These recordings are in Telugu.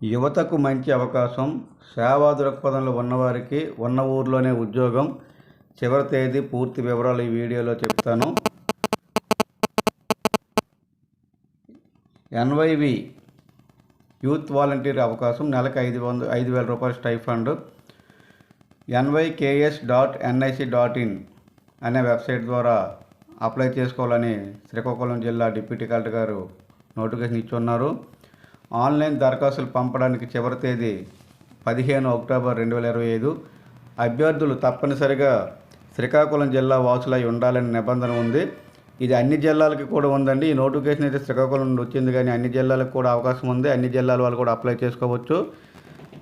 యువతకు మంచి అవకాశం సేవా దృక్పథంలో ఉన్నవారికి ఉన్న ఊర్లోనే ఉద్యోగం. చివరి తేదీ పూర్తి వివరాలు ఈ వీడియోలో చెప్తాను. ఎన్వైవి యూత్ వాలంటీర్ అవకాశం నెలకు ఐదు వంద ఐదు వేల రూపాయల stipend NYKS dot NIC dot in అనే వెబ్సైట్ ద్వారా అప్లై చేసుకోవాలని శ్రీకాకుళం జిల్లా డిప్యూటీ కలెక్టర్ గారు నోటిఫికేషన్ ఇచ్చున్నారు ఆన్లైన్ దరఖాస్తులు పంపడానికి చివరి తేదీ పదిహేను అక్టోబర్ రెండు వేల ఇరవై ఐదు. అభ్యర్థులు తప్పనిసరిగా శ్రీకాకుళం జిల్లా వాసులై ఉండాలనే నిబంధన ఉంది. ఇది అన్ని జిల్లాలకి కూడా ఉందండి. ఈ నోటిఫికేషన్ అయితే శ్రీకాకుళం నుండి వచ్చింది కానీ అన్ని జిల్లాలకు కూడా అవకాశం ఉంది. అన్ని జిల్లాల వాళ్ళు కూడా అప్లై చేసుకోవచ్చు.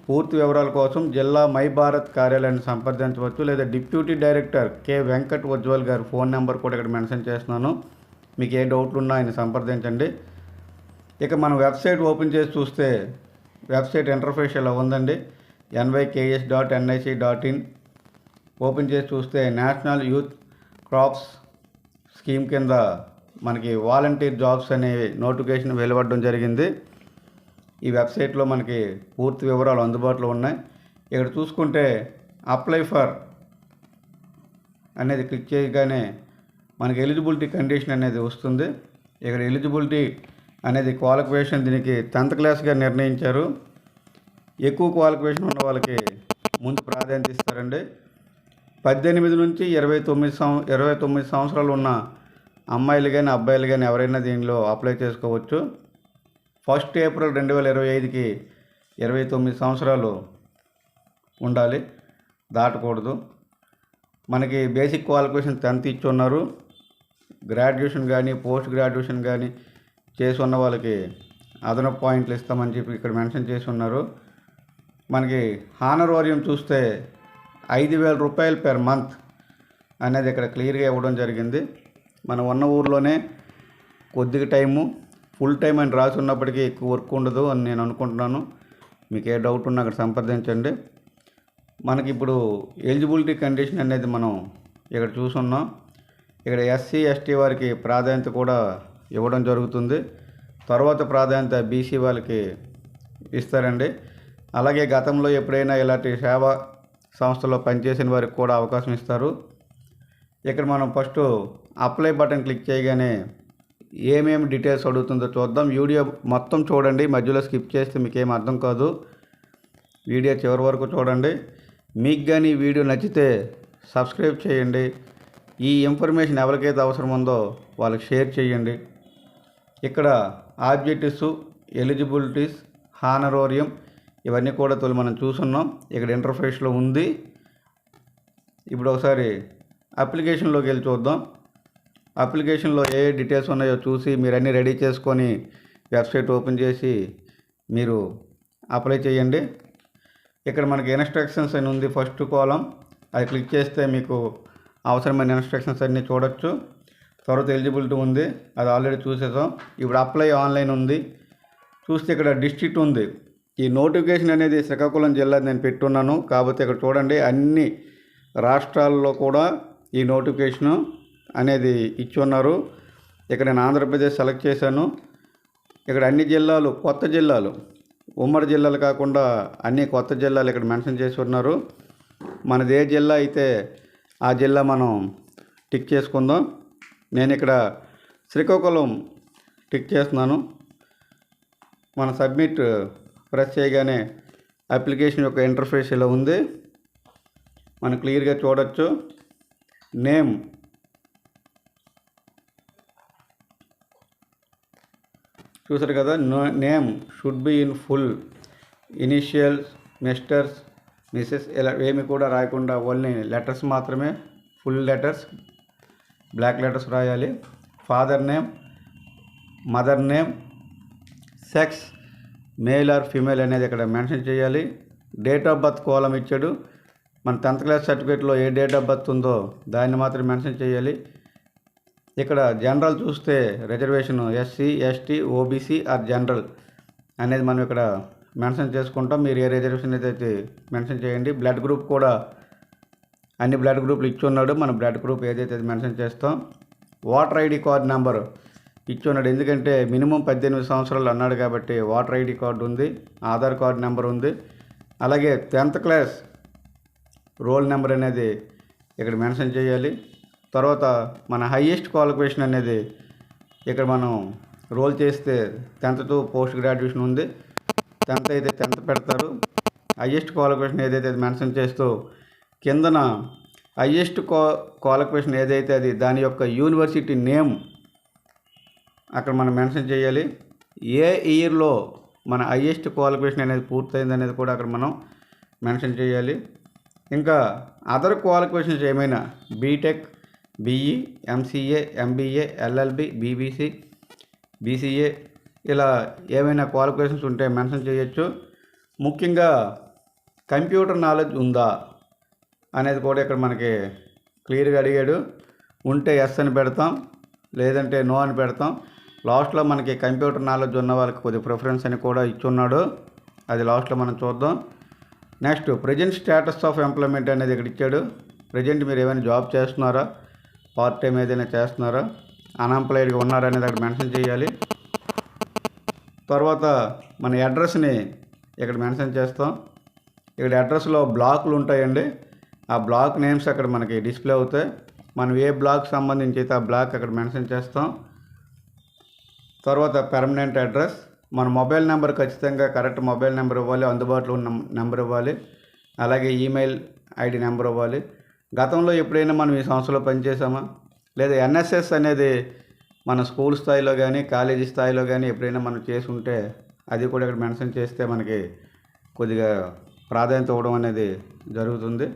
పూర్తి వివరాల కోసం జిల్లా మై భారత్ కార్యాలయాన్ని సంప్రదించవచ్చు. లేదా deputy director K Venkat Ujjwal గారి ఫోన్ నెంబర్ కూడా ఇక్కడ మెన్షన్ చేస్తున్నాను. మీకు ఏ డౌట్లు ఉన్నా ఆయన సంప్రదించండి. ఇక మనం వెబ్సైట్ ఓపెన్ చేసి చూస్తే వెబ్సైట్ ఇంటర్ఫేస్ ఇలా ఉందండి NYKS dot NIC dot in open చేసి చూస్తే నేషనల్ యూత్ క్రాప్స్ స్కీమ్ కింద మనకి వాలంటీర్ జాబ్స్ అనే నోటిఫికేషన్ వెలువడడం జరిగింది. ఈ వెబ్సైట్లో మనకి పూర్తి వివరాలు అందుబాటులో ఉన్నాయి. ఇక్కడ చూసుకుంటే అప్లై ఫర్ అనేది క్లిక్ చేయగానే మనకి ఎలిజిబిలిటీ కండిషన్ అనేది వస్తుంది. ఇక్కడ ఎలిజిబిలిటీ అనేది క్వాలిఫికేషన్ దీనికి టెన్త్ క్లాస్గా నిర్ణయించారు. ఎక్కువ క్వాలిఫికేషన్ ఉన్న వాళ్ళకి ముందు ప్రాధాన్యత ఇస్తారండి. పద్దెనిమిది నుంచి ఇరవై తొమ్మిది సంవ ఇరవై తొమ్మిది సంవత్సరాలు ఉన్న అమ్మాయిలు కానీ అబ్బాయిలు కానీ ఎవరైనా దీనిలో అప్లై చేసుకోవచ్చు. ఫస్ట్ ఏప్రిల్ రెండు వేల ఇరవై ఐదుకి ఇరవై తొమ్మిది సంవత్సరాలు ఉండాలి. దాటకూడదు. మనకి బేసిక్ క్వాలిఫికేషన్ టెన్త్ ఇచ్చి ఉన్నారు. గ్రాడ్యుయేషన్ కానీ పోస్ట్ గ్రాడ్యుయేషన్ కానీ చేసి ఉన్న వాళ్ళకి అదనపు పాయింట్లు ఇస్తామని చెప్పి ఇక్కడ మెన్షన్ చేసి ఉన్నారు. మనకి హానరోరియం చూస్తే ఐదు వేల రూపాయలు పెర్ మంత్ అనేది ఇక్కడ క్లియర్గా ఇవ్వడం జరిగింది. మనం ఉన్న ఊర్లోనే కొద్దిగా టైము ఫుల్ టైం అని రాసి ఉన్నప్పటికీ ఎక్కువ వర్క్ ఉండదు అని నేను అనుకుంటున్నాను. మీకు ఏ డౌట్ ఉన్నా అక్కడ సంప్రదించండి. మనకి ఇప్పుడు ఎలిజిబిలిటీ కండిషన్ అనేది మనం ఇక్కడ చూసున్నాం. ఇక్కడ ఎస్సీ ఎస్టీ వారికి ప్రాధాన్యత కూడా ఇవ్వడం జరుగుతుంది. తర్వాత ప్రాధాన్యత బీసీ వాళ్ళకి ఇస్తారండి. అలాగే గతంలో ఎప్పుడైనా ఇలాంటి సేవా సంస్థలో పనిచేసిన వారికి కూడా అవకాశం ఇస్తారు. ఇక్కడ మనం ఫస్ట్ అప్లై బటన్ క్లిక్ చేయగానే ఏమేమి డీటెయిల్స్ అడుగుతుందో చూద్దాం. వీడియో మొత్తం చూడండి. మధ్యలో స్కిప్ చేస్తే మీకు ఏం అర్థం కాదు. వీడియో చివరి వరకు చూడండి. మీకు కానీ వీడియో నచ్చితే సబ్స్క్రైబ్ చేయండి. ఈ ఇన్ఫర్మేషన్ ఎవరికైతే అవసరం ఉందో వాళ్ళకి షేర్ చేయండి. ఇక్కడ ఆబ్జెక్టివ్స్ ఎలిజిబిలిటీస్ హానరోరియం ఇవన్నీ కూడా తొలి మనం చూసున్నాం. ఇక్కడ ఇంటర్ఫేస్లో ఉంది. ఇప్పుడు ఒకసారి అప్లికేషన్లోకి వెళ్ళి చూద్దాం. అప్లికేషన్లో ఏ డీటెయిల్స్ ఉన్నాయో చూసి మీరు అన్నీ రెడీ చేసుకొని వెబ్సైట్ ఓపెన్ చేసి మీరు అప్లై చేయండి. ఇక్కడ మనకి ఇన్స్ట్రక్షన్స్ అని ఉంది ఫస్ట్ కాలం అది క్లిక్ చేస్తే మీకు అవసరమైన ఇన్స్ట్రక్షన్స్ అన్నీ చూడొచ్చు. తర్వాత ఎలిజిబిలిటీ ఉంది. అది ఆల్రెడీ చూసేసాం. ఇప్పుడు అప్లై ఆన్లైన్ ఉంది. చూస్తే ఇక్కడ డిస్ట్రిక్ట్ ఉంది. ఈ నోటిఫికేషన్ అనేది శ్రీకాకుళం జిల్లా నేను పెట్టున్నాను. కాకపోతే ఇక్కడ చూడండి అన్ని రాష్ట్రాల్లో కూడా ఈ నోటిఫికేషను అనేది ఇచ్చి ఉన్నారు ఇక్కడ నేను ఆంధ్రప్రదేశ్ సెలెక్ట్ చేశాను. ఇక్కడ అన్ని జిల్లాలు కొత్త జిల్లాలు ఉమ్మడి జిల్లాలు కాకుండా అన్ని కొత్త జిల్లాలు ఇక్కడ మెన్షన్ చేసి ఉన్నారు. మనది ఏ జిల్లా అయితే ఆ జిల్లా మనం టిక్ చేసుకుందాం. నేను ఇక్కడ శ్రీకాకుళం టిక్ చేస్తున్నాను. మన సబ్మిట్ ప్రెస్ చేయగానే అప్లికేషన్ యొక్క ఇంటర్ఫేస్ ఇలా ఉంది. మనం క్లియర్గా చూడొచ్చు. నేమ్. చూసారు కదా name should be in full. Initials misters missus ఇలా ఏమి కూడా రాయకుండా ఓన్లీ లెటర్స్ మాత్రమే. Full letters. బ్లాక్ లెటర్స్ రాయాలి. Father name mother name sex male or female అనేది ఇక్కడ మెన్షన్ చేయాలి. డేట్ ఆఫ్ బర్త్ కోలం ఇచ్చాడు. మన టెన్త్ క్లాస్ సర్టిఫికేట్లో ఏ డేట్ ఆఫ్ బర్త్ ఉందో దాన్ని మాత్రం మెన్షన్ చేయాలి. ఇక్కడ జనరల్ చూస్తే reservation SC ST OBC or general అనేది మనం ఇక్కడ మెన్షన్ చేసుకుంటాం. మీరు ఏ రిజర్వేషన్ అయితే మెన్షన్ చేయండి బ్లడ్ గ్రూప్ కూడా అన్ని బ్లడ్ గ్రూపులు ఇచ్చి ఉన్నాడు. మన బ్లడ్ గ్రూప్ ఏదైతే మెన్షన్ చేస్తాం. ఓటర్ ఐడి కార్డ్ నెంబర్ ఇచ్చున్నాడు ఎందుకంటే మినిమం పద్దెనిమిది సంవత్సరాలు అన్నాడు కాబట్టి ఓటర్ ఐడి కార్డు ఉంది ఆధార్ కార్డు నెంబర్ ఉంది. అలాగే టెన్త్ క్లాస్ రోల్ నెంబర్ అనేది ఇక్కడ మెన్షన్ చేయాలి. తర్వాత మన హయ్యెస్ట్ క్వాలిఫికేషన్ అనేది ఇక్కడ మనం రోల్ చేస్తే టెన్త్ టు పోస్ట్ గ్రాడ్యుయేషన్ ఉంది. టెన్త్ అయితే టెన్త్ పెడతారు. హయ్యెస్ట్ క్వాలిఫికేషన్ ఏదైతే మెన్షన్ చేస్తూ కిందన హయ్యెస్ట్ క్వా క్వాలిఫికేషన్ ఏదైతే అది దాని యొక్క యూనివర్సిటీ నేమ్ అక్కడ మనం మెన్షన్ చేయాలి. ఏ ఇయర్లో మన హయ్యెస్ట్ క్వాలిఫికేషన్ అనేది పూర్తయింది అనేది కూడా అక్కడ మనం మెన్షన్ చేయాలి. ఇంకా అదర్ క్వాలిఫికేషన్స్ ఏమైనా BTech BE MCA MBA LLB BBC BCA ఇలా ఏమైనా క్వాలిఫికేషన్స్ ఉంటే మెన్షన్ చేయొచ్చు. ముఖ్యంగా కంప్యూటర్ నాలెడ్జ్ ఉందా? అనేది కూడా ఇక్కడ మనకి క్లియర్గా అడిగాడు. ఉంటే ఎస్ అని పెడతాం లేదంటే నో అని పెడతాం. లాస్ట్లో మనకి కంప్యూటర్ నాలెడ్జ్ ఉన్న వాళ్ళకి కొద్దిగా ప్రిఫరెన్స్ అని కూడా ఇచ్చున్నాడు. అది లాస్ట్లో మనం చూద్దాం. Next present status of employment అనేది ఇక్కడ ఇచ్చాడు. ప్రజెంట్ మీరు ఏమైనా జాబ్ చేస్తున్నారా? పార్ట్ టైం ఏదైనా చేస్తున్నారా? అన్ఎంప్లాయిడ్గా ఉన్నారా అనేది అక్కడ మెన్షన్ చేయాలి. తర్వాత మన అడ్రస్ని ఇక్కడ మెన్షన్ చేస్తాం. ఇక్కడ అడ్రస్లో బ్లాకులు ఉంటాయండి. ఆ బ్లాక్ నేమ్స్ అక్కడ మనకి డిస్ప్లే అవుతాయి. మనం ఏ బ్లాక్ సంబంధించి అయితే ఆ బ్లాక్ అక్కడ మెన్షన్ చేస్తాం. తర్వాత పెర్మనెంట్ అడ్రస్ మన మొబైల్ నెంబర్ ఖచ్చితంగా కరెక్ట్ మొబైల్ నెంబర్ ఇవ్వాలి అందుబాటులో ఉన్న నెంబర్ ఇవ్వాలి. అలాగే ఈమెయిల్ ఐడి నెంబర్ ఇవ్వాలి. గతంలో ఎప్పుడైనా మనం ఈ సంస్థలో పనిచేసామా లేదా ఎన్ఎస్ఎస్ అనేది మన స్కూల్ స్థాయిలో కానీ కాలేజీ స్థాయిలో కానీ ఎప్పుడైనా మనం చేసి ఉంటే అది కూడా ఇక్కడ మెన్షన్ చేస్తే మనకి కొద్దిగా ప్రాధాన్యత ఇవ్వడం అనేది జరుగుతుంది.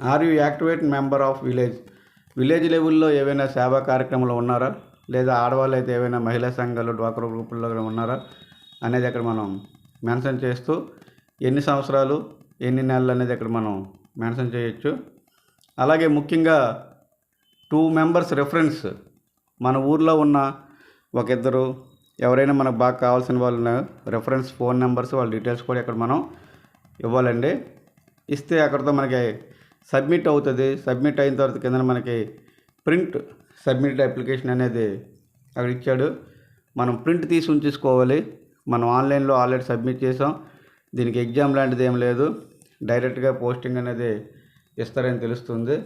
Are you activate member of village village లెవెల్లో ఏవైనా సేవా కార్యక్రమాలు ఉన్నారా? లేదా ఆడవాళ్ళు అయితే ఏవైనా మహిళా సంఘాలు డ్వాక్రా గ్రూపుల్లో కూడా ఉన్నారా? అనేది అక్కడ మనం మెన్షన్ చేస్తూ ఎన్ని సంవత్సరాలు ఎన్ని నెలలు అనేది అక్కడ మనం మెన్షన్ చేయొచ్చు. అలాగే ముఖ్యంగా టూ మెంబర్స్ రెఫరెన్స్ మన ఊర్లో ఉన్న ఒక ఇద్దరు ఎవరైనా మనకు బాగా కావాల్సిన వాళ్ళు రెఫరెన్స్ ఫోన్ నెంబర్స్ వాళ్ళ డీటెయిల్స్ కూడా ఇక్కడ మనం ఇవ్వాలండి. ఇస్తే అక్కడితో మనకి సబ్మిట్ అవుతుంది. సబ్మిట్ అయిన తర్వాత కింద మనకి ప్రింట్ సబ్మిట్ అప్లికేషన్ అనేది అక్కడ ఇచ్చాడు. మనం ప్రింట్ తీసి ఉంచేసుకోవాలి. మనం ఆన్లైన్లో ఆల్రెడీ సబ్మిట్ చేసాం. దీనికి ఎగ్జామ్ లాంటిది ఏం లేదు. డైరెక్ట్గా పోస్టింగ్ అనేది ఇస్తారని తెలుస్తుంది.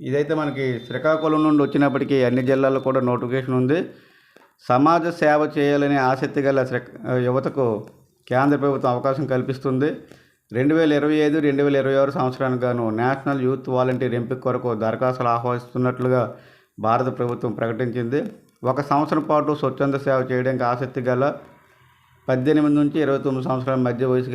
ఇదైతే మనకి శ్రీకాకుళం నుండి వచ్చినప్పటికీ అన్ని జిల్లాల్లో కూడా నోటిఫికేషన్ ఉంది. సమాజ సేవ చేయాలనే ఆసక్తి గల శ్రీ- యువతకు కేంద్ర ప్రభుత్వం అవకాశం కల్పిస్తుంది. రెండు వేల ఇరవై ఐదు రెండు వేల ఇరవై ఆరు సంవత్సరానికి గాను నేషనల్ యూత్ వాలంటీర్ ఎంపిక కొరకు దరఖాస్తులు ఆహ్వానిస్తున్నట్లుగా భారత ప్రభుత్వం ప్రకటించింది. ఒక సంవత్సరం పాటు స్వచ్ఛంద సేవ చేయడానికి ఆసక్తి గల పద్దెనిమిది నుంచి ఇరవై తొమ్మిది సంవత్సరాల మధ్య వయసు